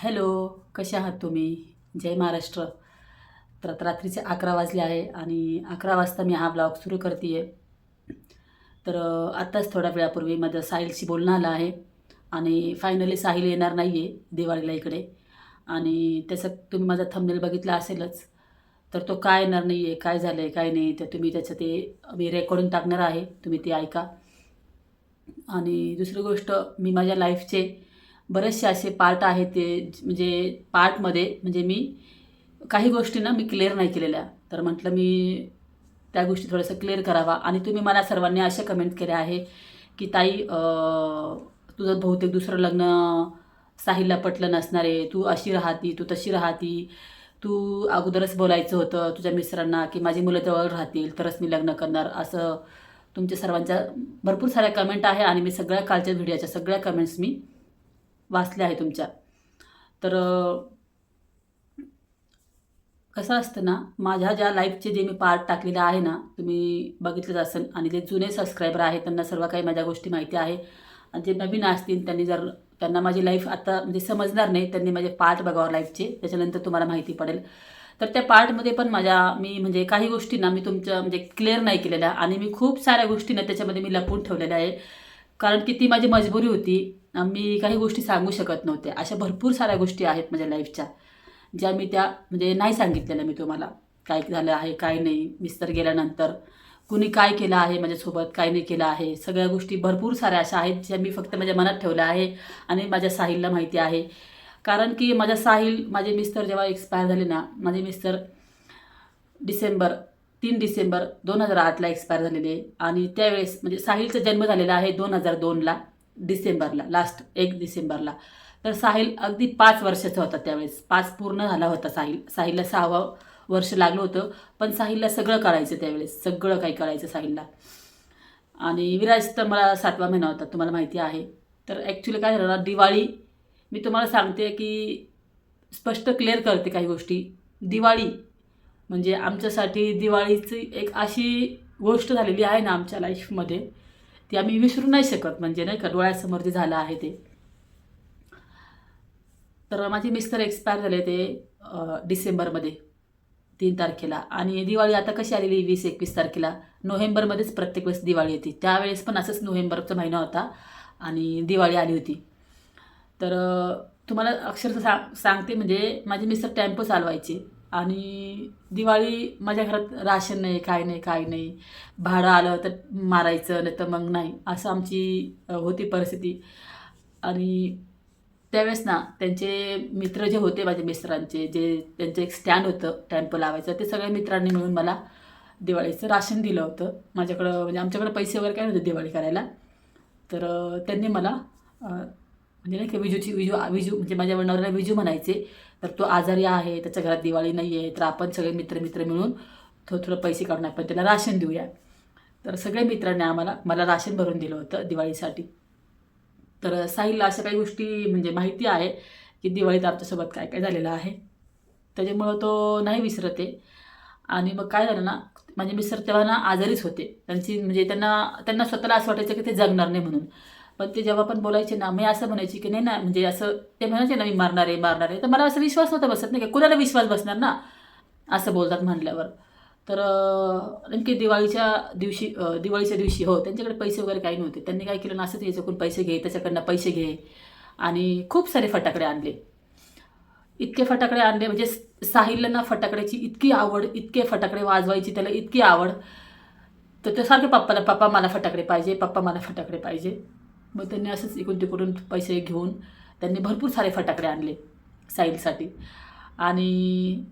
Hello कसे आहात तुम्ही? जय महाराष्ट्र. तर आता रात्रीचे अकरा वाजले आहे आणि अकरा वाजता मी हा ब्लॉग सुरू करते आहे तर आत्ताच थोड्या वेळापूर्वी माझं साहिलशी बोलणं आलं आहे आणि फायनली साहिल येणार नाही आहे दिवाळीला इकडे. आणि त्याचं तुम्ही माझा थंबनेल बघितला असेलच. तर तो काय येणार नाही आहे काय झालं आहे काय नाही तर तुम्ही त्याचं ते मी रेकॉर्डिंग टाकणार आहे तुम्ही ते ऐका. आणि दुसरी गोष्ट मी माझ्या लाईफचे बरेचसे असे पार्ट आहेत ते म्हणजे पार्टमध्ये म्हणजे मी काही गोष्टींना मी क्लिअर नाही केलेल्या. तर म्हटलं मी त्या गोष्टी थोडंसं क्लिअर करावा. आणि तुम्ही मला सर्वांनी अशा कमेंट केल्या आहे की ताई तुझं बहुतेक दुसरं लग्न साहिलला पटलं नसणार. आहे तू अशी राहती तू तशी राहती. तू अगोदरच बोलायचं होतं तुझ्या मिस्टरांना की माझी मुलं जवळ राहतील तरच मी लग्न करणार. असं तुमच्या सर्वांच्या भरपूर साऱ्या कमेंट आहे आणि मी सगळ्या कालच्या व्हिडिओच्या सगळ्या कमेंट्स मी वाचल्या आहे तुमच्या. तर कसं असतं ना माझ्या ज्या लाईफचे जे मी पार्ट टाकलेले आहे ना तुम्ही बघितलंच असेल. आणि जे जुने सबस्क्रायबर आहेत त्यांना सर्व काही माझ्या गोष्टी माहिती आहे. आणि जे नवीन असतील त्यांनी जर त्यांना माझी लाईफ आता म्हणजे समजणार नाही त्यांनी माझे पार्ट बघावं लाईफचे त्याच्यानंतर तुम्हाला माहिती पडेल. तर त्या पार्टमध्ये पण माझ्या मी म्हणजे काही गोष्टींना मी तुमच्या म्हणजे क्लिअर नाही केलेल्या. आणि मी खूप साऱ्या गोष्टींना त्याच्यामध्ये मी लपवून ठेवलेल्या आहे. कारण की ती माझी मजबुरी होती. मी काही गोष्टी सांगू शकत नव्हत्या अशा भरपूर साऱ्या गोष्टी आहेत माझ्या लाईफच्या ज्या मी त्या म्हणजे नाही सांगितलेल्या मी तुम्हाला. काय झालं आहे काय नाही मिस्तर गेल्यानंतर. कुणी काय केलं आहे माझ्यासोबत काय नाही केलं आहे. सगळ्या गोष्टी भरपूर साऱ्या अशा आहेत ज्या मी फक्त माझ्या मनात ठेवल्या आहे आणि माझ्या साहिलला माहिती आहे. कारण की माझ्या साहिल माझे मिस्टर जेव्हा एक्सपायर झाले ना माझे मिस्टर डिसेंबर तीन डिसेंबर दोन हजार आठला एक्सपायर झालेले. आणि त्यावेळेस म्हणजे साहिलचा जन्म झालेला आहे दोन हजार दोनला. डिसेंबरला लास्ट एक डिसेंबरला. तर साहिल अगदी पाच वर्षाचा होता त्यावेळेस. पाच पूर्ण झाला होता साहिल. साहिलला सहावं वर्ष लागलं होतं पण साहिलला सगळं करायचं त्यावेळेस. सगळं काही करायचं साहिलला. आणि विराज तर मला सातवा महिना होता तुम्हाला माहिती आहे. तर ॲक्च्युली काय झालं दिवाळी मी तुम्हाला सांगते की स्पष्ट क्लिअर करते काही गोष्टी. दिवाळी म्हणजे आमच्यासाठी दिवाळीची एक अशी गोष्ट झालेली आहे ना आमच्या लाईफमध्ये ती आम्ही विसरू नाही शकत म्हणजे नाही का डोळ्यासमोर जे झालं आहे ते. तर माझे मिस्टर एक्सपायर झाले ते डिसेंबरमध्ये तीन तारखेला. आणि दिवाळी आता कशी आलेली वीस एकवीस तारखेला? नोव्हेंबरमध्येच प्रत्येक वेळेस दिवाळी येते. त्यावेळेस पण असंच नोव्हेंबरचा महिना होता आणि दिवाळी आली होती. तर तुम्हाला अक्षरशः सांग सांगते म्हणजे माझे मिस्टर टेम्पो चालवायचे. आणि दिवाळी माझ्या घरात राशन नाही काय नाही काय नाही. भाडं आलं तर मारायचं नाही तर मग नाही. असं आमची होती परिस्थिती. आणि त्यावेळेस ना त्यांचे मित्र जे होते माझ्या मिस्टरांचे जे त्यांचं एक स्टँड होतं टेम्पो लावायचं ते सगळ्या मित्रांनी मिळून मला दिवाळीचं राशन दिलं होतं. माझ्याकडं म्हणजे आमच्याकडं पैसे वगैरे काय नव्हते दिवाळी करायला. तर त्यांनी मला म्हणजे नाही की विजूची विजू विजू म्हणजे माझ्या नवऱ्याला विजू म्हणायचे तर तो आजारी आहे त्याच्या घरात दिवाळी नाही आहे तर आपण सगळे मित्र मित्र मिळून थोडं थोडं पैसे काढून आपण त्याला राशन देऊया. तर सगळ्या मित्रांनी आम्हाला मला राशन भरून दिलं होतं दिवाळीसाठी. तर साहिलला अशा काही गोष्टी म्हणजे माहिती आहे की दिवाळीत आमच्यासोबत काय काय झालेलं आहे. त्याच्यामुळं तो नाही विसरते आणि मग काय झालं ना माझे मिस्टर तेव्हा ना आजारीच होते. त्यांची म्हणजे त्यांना त्यांना स्वतःला असं वाटायचं की ते जगणार नाही म्हणून. पण ते जेव्हा पण बोलायचे ना मी असं म्हणायची की नाही ना म्हणजे असं ते म्हणायचे ना मी मारणार आहे मारणार आहे. तर मला असं विश्वास नव्हता बसत नाही का? कुणाला विश्वास बसणार ना? असं बोलतात म्हणल्यावर तर अं, नेमकी दिवाळीच्या दिवशी दिवाळीच्या दिवशी हो त्यांच्याकडे पैसे वगैरे काही नव्हते. त्यांनी काय केलं ना असंच याच्याकडून पैसे घे त्याच्याकडनं पैसे घे. आणि खूप सारे फटाकडे आणले. इतके फटाकडे आणले म्हणजे साहिलला ना फटाकड्याची इतकी आवड इतके फटाकडे वाजवायची त्याला इतकी आवड. तर ते सारखे पप्पाला पप्पा मला फटाकडे पाहिजे पप्पा मला फटाकडे पाहिजे. मग त्यांनी असंच इकडून तिकडून पैसे घेऊन त्यांनी भरपूर सारे फटाकडे आणले साहिलसाठी. आणि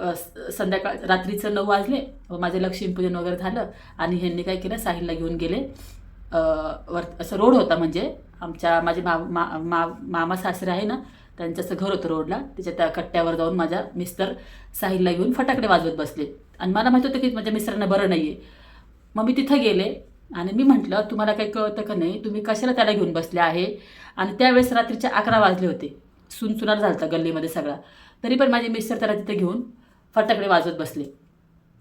स- संध्याकाळ रात्रीचं नऊ वाजले व माझं लक्ष्मीपूजन वगैरे झालं आणि ह्यांनी काय केलं साहिलला घेऊन गेले. वर असं रोड होता म्हणजे आमच्या माझे मा मा मा मामा सासरे आहे ना त्यांचं असं घर होतं रोडला. त्याच्या त्या कट्ट्यावर जाऊन माझ्या मिस्टर साहिलला घेऊन फटाकडे वाजवत बसले. आणि मला माहीत होतं की माझ्या मिस्टरांना बरं नाही आहे मग मी तिथं गेले. आणि मी म्हटलं तुम्हाला काही कळतं का नाही? तुम्ही कशाला त्याला घेऊन बसले आहे? आणि त्यावेळेस रात्रीचे अकरा वाजले होते. सुनसुनार झाला होता गल्लीमध्ये सगळा. तरी पण माझे मिस्टर त्याला तिथे घेऊन फटाकडे वाजवत बसले.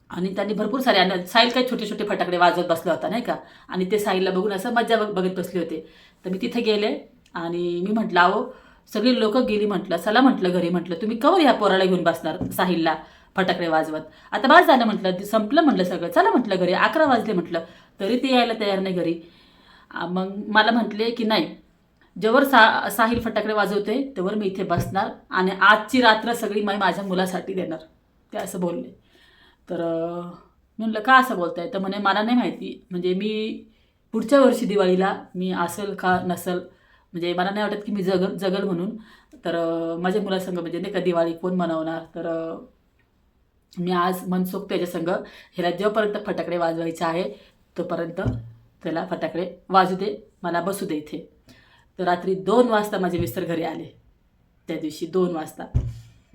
आणि त्यांनी भरपूर सारे आणि साहिल काही छोटे छोटे फटाकडे वाजवत बसला होता नाही का? आणि ते साहिलला बघून असं मज्जा बघ- बघत बसले होते. तर मी तिथे गेले आणि मी म्हटलं अहो सगळी लोकं गेली म्हटलं चला म्हटलं घरी म्हटलं तुम्ही कवर ह्या पोराला घेऊन बसणार साहिलला फटाकडे वाजवत? आता बाज झालं म्हटलं संपलं म्हटलं सगळं चला म्हटलं घरी अकरा वाजले म्हटलं. तरी ते यायला तयार नाही घरी. मग मला म्हटले की नाही जेवर सा साहिल फटाकडे वाजवते तेव्हा मी इथे बसणार आणि आजची रात्र सगळी मी माझ्या मुलासाठी देणार. ते असं बोलले. तर मी म्हटलं का असं बोलताय? तर म्हणे मला नाही माहिती. म्हणजे मी पुढच्या वर्षी दिवाळीला मी असेल का नसल म्हणजे मला नाही वाटत की मी जगल जगल म्हणून. तर माझ्या मुलासंग म्हणजे नाही का दिवाळी कोण मनवणार? तर मी आज मनसोक्त त्याच्यासंग ह्याला जेव्हापर्यंत फटाकडे वाजवायचे आहे. तोपर्यंत त्याला फटाकडे वाजू दे मला बसू दे इथे. तर रात्री दोन वाजता माझे मिस्टर घरी आले. त्या दिवशी दोन वाजता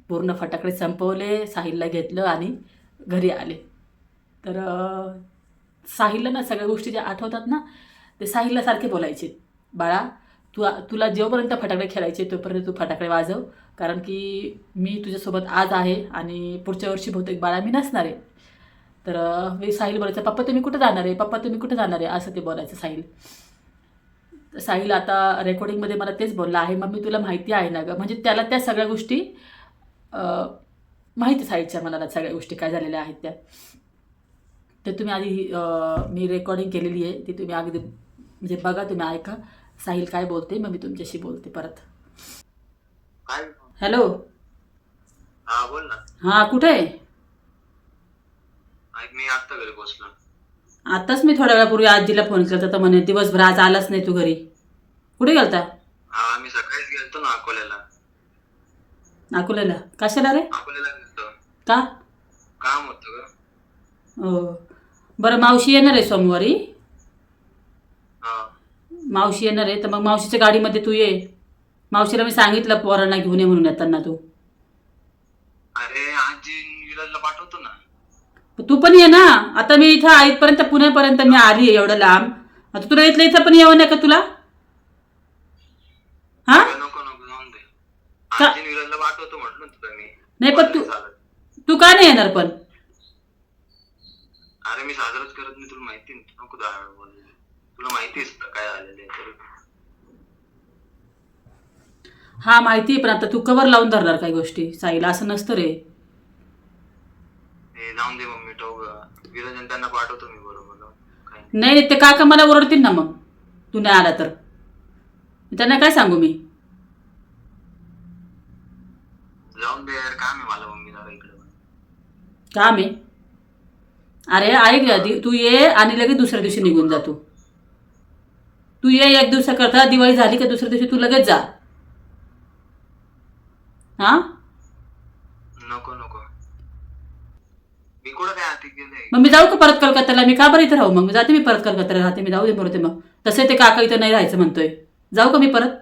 पूर्ण फटाकडे संपवले साहिलला घेतलं आणि घरी आले. तर साहिलला ना सगळ्या गोष्टी ज्या आठवतात ना ते साहिलला सारखे बोलायचे. बाळा तू तुला जेवपर्यंत फटाकडे खेळायचे तोपर्यंत तू फटाकडे वाजव. कारण की मी तुझ्यासोबत आज आहे आणि पुढच्या वर्षी बहुतेक बाळा मी नसणार आहे. तर मी साहिल बोलायचं पप्पा तुम्ही कुठं जाणार आहे? पप्पा तुम्ही कुठं जाणार आहे? असं ते बोलायचं साहिल. तर साहिल आता रेकॉर्डिंगमध्ये मला तेच बोलला आहे मम्मी तुला माहिती आहे ना गं? म्हणजे त्याला त्या सगळ्या गोष्टी माहिती साहिलच्या मनाला सगळ्या गोष्टी काय झालेल्या आहेत त्या. तर तुम्ही आधी मी रेकॉर्डिंग केलेली आहे ती तुम्ही अगदी म्हणजे बघा तुम्ही ऐका. साहिल काय बोलते मग मी तुमच्याशी बोलते परत. हॅलो हा बोल ना. हां कुठे आहे? मी आत्ता घरी पोहोचलो आताच मी थोड्या वेळापूर्वी आजीला फोन केला तर म्हणे दिवसभर आज आलाच नाही तू घरी. कुठे गेलता? हा मी सकाळीच गेलतो ना अकोल्याला. अकोल्याला? कशाला रे? अकोल्याला गेलतो. का? काम होतं ग. हो. बरं मावशी येणार आहे सोमवारी? हा. मावशी येणार आहे तर मग मावशीच्या गाडीमध्ये तू ये. मावशीला मी सांगितलं पोरांना घेऊन ये म्हणून येताना तू. अरे आजी विराजला पाठवतो ना तू पण ये ना. आता मी इथं आईपर्यंत पुण्यापर्यंत मी आली आहे एवढं लांब. आता तुला इथलं इथं पण येऊ नये का तुला? हा? नको नको जाऊन दे. का? आजी विराजला पाठवतो म्हटलं ना तुला मी. नाही पण तू. तू का नाही येणार पण? अरे मी साजराच करत नाही तुला माहिती ना नको दहा वेळा बोलले तुला माहितीच ना काय आहे तर. हा माहिती आहे पण आता तू कवर लावून धरणार काही गोष्टी. साईला असं नसतं रे. हे जाऊन दे मम्मी टोग विराज आणि त्यांना पाठवतो मी बरोबर. नाही. नाही नाही ते काका मला ओरडतील ना मग. तू नाही आला तर. त्यांना काय सांगू मी? जाऊन दे यार काम आहे मला मम्मी जरा इकडे. काम आहे? अरे ऐक आधी तू ये आणि लगेच दुसऱ्या दिवशी निघून जा तू. तू ये एक दिवसाकरता दिवाळी झाली का दुसऱ्या दिवशी तू लगेच जा. हा नको नको मी कुठं काय हाती मग मी जाऊ का परत कलकत्त्याला मी का बरं इथं राहू? मग मी जाते मी परत कलकत्त्याला राहते मी जाऊ दे बरोबर मग. तसे ते काका इथं नाही राहायचं म्हणतोय. जाऊ का मी परत?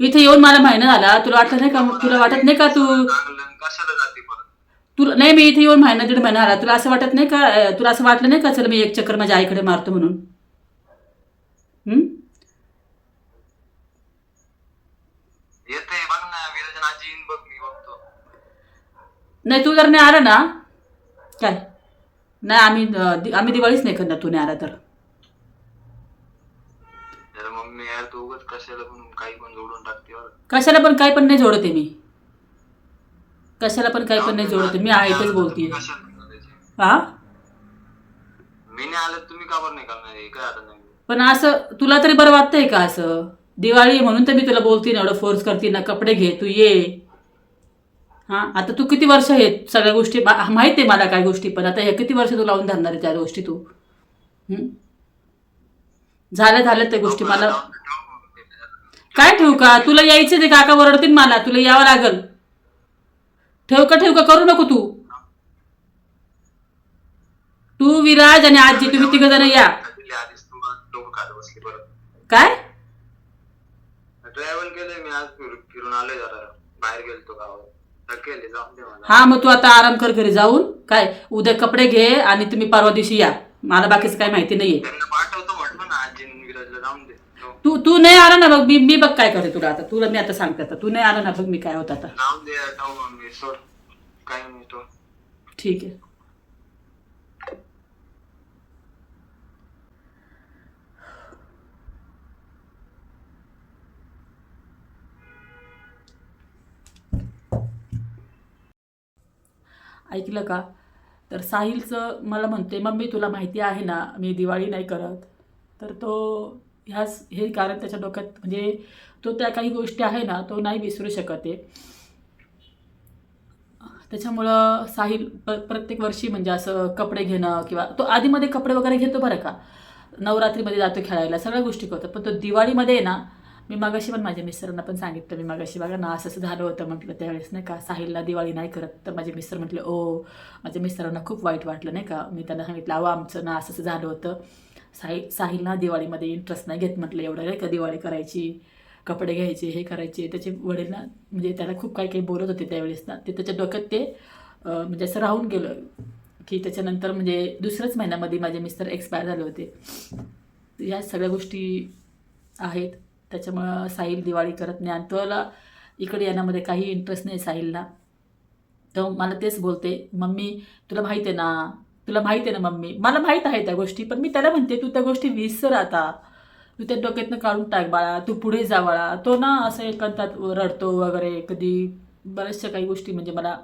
इथे येऊन मला महिना झाला. तुला वाटलं नाही का? तुला वाटत नाही का तू? चांगलं कशाला जाते परत? तुला नाही मी इथे येऊन महिना दीड महिना आला तुला असं वाटत नाही का? अं, तुला असं वाटलं नाही का? चल मी एक चक्कर माझ्या आईकडे मारतो म्हणून. हं? येते बघ ना. विराजन आजी येईन बघ मी बघतो नाही तू जर नाही आला ना काय? नाही आम्ही आम्ही दिवाळीच नाही करणार तू नाही आला तर. जरा मम्मी यार तू उगाच कशाला पण काही पण जोडून टाकते बरं. कशाला पण काही पण नाही जोडते मी. कशाला पण काही पण नाही जोडते मी आहे तेच बोलतीये. तुम्ही कशाला करायचे? हा? मी नाही आलं तुम्ही का बरं नाही करणार? हे काय आता नाही. पण असं तुला तरी बरं वाटतंय का असं? दिवाळी आहे म्हणून तर मी तुला बोलते ना एवढं फोर्स करते ना कपडे घे तू ये. हां आता तू किती वर्ष आहेत सगळ्या गोष्टी मा- माहिती आहे मला काय गोष्टी पण आता हे किती वर्ष तू लावून धरणार आहे त्या गोष्टी तू? झाल्या झाल्या त्या गोष्टी मला. काय ठेवू का? तुला यायचं ते काका ओरडतील मला तुला यावं लागल. ठेव का ठेव का? करू नको तू. तू विराज आणि आजी तुम्ही तिघ जण या. काय? ट्रॅव्हल केलंय मी आज फिरून आलोय जरा. बाहेर गेलो गावात. हा मग तू आता आराम कर घरी जाऊन. काय उद्या कपडे घे आणि तुम्ही परवा दिवशी या. मला बाकीचं काही माहिती नाहीये. तो तू नाही आला ना बघ मी मी बघ काय करते तुला आता. तुला मी आता सांगते आता. तू नाही आला ना बघ मी काय होत आता. ठीक आहे. ऐकलं का? तर साहिलचं मला म्हणते मम्मी तुला माहिती आहे ना मी दिवाळी नाही करत. तर तो ह्याच हे कारण त्याच्या डोक्यात म्हणजे तो त्या काही गोष्टी आहे ना तो नाही विसरू शकत आहे. त्याच्यामुळं साहिल प प्रत्येक वर्षी म्हणजे असं कपडे घेणं किंवा तो आधीमध्ये कपडे वगैरे घेतो बरं का? नवरात्रीमध्ये जातो खेळायला सगळ्या गोष्टी करतो. पण तो दिवाळीमध्ये आहे ना मी मागाशी पण माझ्या मिस्टरांना पण सांगितलं मी मागाशी बघा ना असं असं झालं होतं म्हटलं त्यावेळेस नाही का. साहिलला दिवाळी नाही करत तर माझे मिस्टर म्हटले ओ माझ्या मिस्टरांना खूप वाईट वाटलं नाही का. मी त्यांना सांगितलं अहो आमचं ना असं असं झालं होतं. साहिल साहिलना दिवाळीमध्ये इंटरेस्ट नाही घेत म्हटलं एवढं नाही का दिवाळी करायची कपडे घ्यायचे हे करायचे. त्याचे वडील ना म्हणजे त्याला खूप काही काही बोलत होते त्यावेळेस ना. ते त्याच्या डोक्यात ते म्हणजे असं राहून गेलं की त्याच्यानंतर म्हणजे दुसऱ्याच महिन्यामध्ये माझे मिस्टर एक्सपायर झाले होते. या सगळ्या गोष्टी आहेत. त्याच्यामुळं साहिल दिवाळी करत नाही. आणि तुला इकडे येण्यामध्ये काही इंटरेस्ट नाही साहिलला. तर मला तेच बोलते मम्मी तुला माहीत आहे ना तुला माहीत आहे ना मम्मी मला माहीत आहे त्या गोष्टी पण मी त्याला म्हणते तू त्या गोष्टी विसर आता. तू त्या डोक्यातनं काढून टाक बाळा तू पुढे जा बाळा. तो ना असं एकांतात रडतो वगैरे कधी बऱ्याचशा काही गोष्टी म्हणजे मला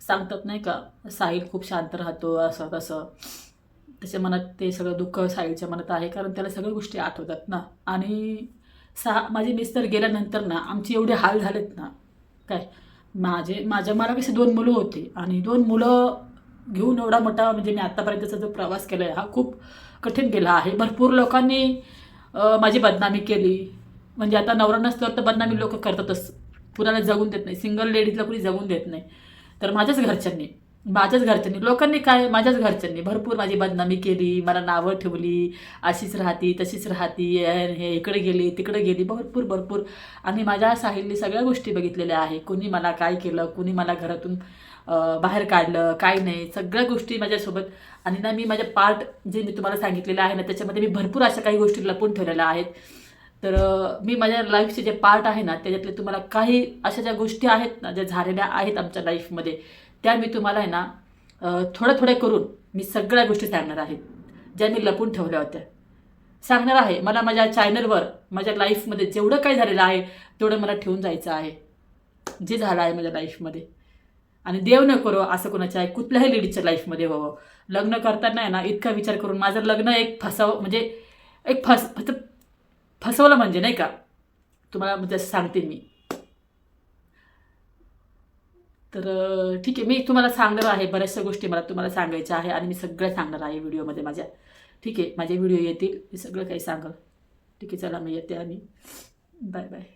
सांगतात नाही का साहिल खूप शांत राहतो असं तसं. त्याच्या मनात ते सगळं दुःख साहिलच्या मनात आहे कारण त्याला सगळ्या गोष्टी आठवतात ना. आणि सहा माझे मिस्टर गेल्यानंतर ना आमचे एवढे हाल झालेत ना काय माझे माझ्या मला कसे दोन मुलं होती आणि दोन मुलं घेऊन एवढा मोठा म्हणजे मी आत्तापर्यंतचा जो प्रवास केला आहे हा खूप कठीण गेला आहे. भरपूर लोकांनी माझी बदनामी केली. म्हणजे आता नवरा नसल्यावर तर बदनामी लोक करतातच. कुणाला जगून देत नाही. सिंगल लेडीजला कुणी जगून देत नाही. तर माझ्याच घरच्यांनी. माझ्याच घरच्यांनी. लोकांनी काय माझ्याच घरच्यांनी. भरपूर माझी बदनामी केली मला नावं ठेवली अशीच राहती तशीच राहती हे इकडे गेली तिकडे गेली भरपूर भरपूर. आणि माझ्या साहिलनी सगळ्या गोष्टी बघितलेल्या आहे. कुणी मला काय केलं कुणी मला घरातून बाहेर काढलं काय नाही. सगळ्या गोष्टी माझ्यासोबत. आणि ना मी माझ्या पार्ट जे मी तुम्हाला सांगितलेलं आहे ना त्याच्यामध्ये मी भरपूर अशा काही गोष्टी लपून ठेवलेल्या आहेत. तर मी माझ्या लाईफचे जे पार्ट आहे ना त्याच्यातले तुम्हाला काही अशा ज्या गोष्टी आहेत ना ज्या झालेल्या आहेत आमच्या लाईफमध्ये त्या मी तुम्हाला आहे ना थोड्या थोड्या करून मी सगळ्या गोष्टी सांगणार आहेत ज्या मी लपून ठेवल्या होत्या. सांगणार आहे मला माझ्या चॅनलवर माझ्या लाईफमध्ये जेवढं काही झालेलं आहे तेवढं मला ठेवून जायचं आहे. जे झालं आहे माझ्या लाईफमध्ये आणि देव न करो असं कोणाच्या आहे कुठल्याही लेडीजच्या लाईफमध्ये व्हावं. लग्न करताना आहे ना इतका विचार करून माझं लग्न एक फसावं म्हणजे एक फस फस फसवलं म्हणजे नाही का? तुम्हाला म्हणजे सांगते मी. तर ठीक आहे मी तुम्हाला सांगणार आहे बऱ्याचशा गोष्टी मला तुम्हाला सांगायच्या आहे आणि मी सगळं सांगणार आहे व्हिडिओमध्ये माझ्या. ठीक आहे माझे व्हिडिओ येतील मी सगळं काही सांगल. ठीक आहे चला मी येते आणि बाय बाय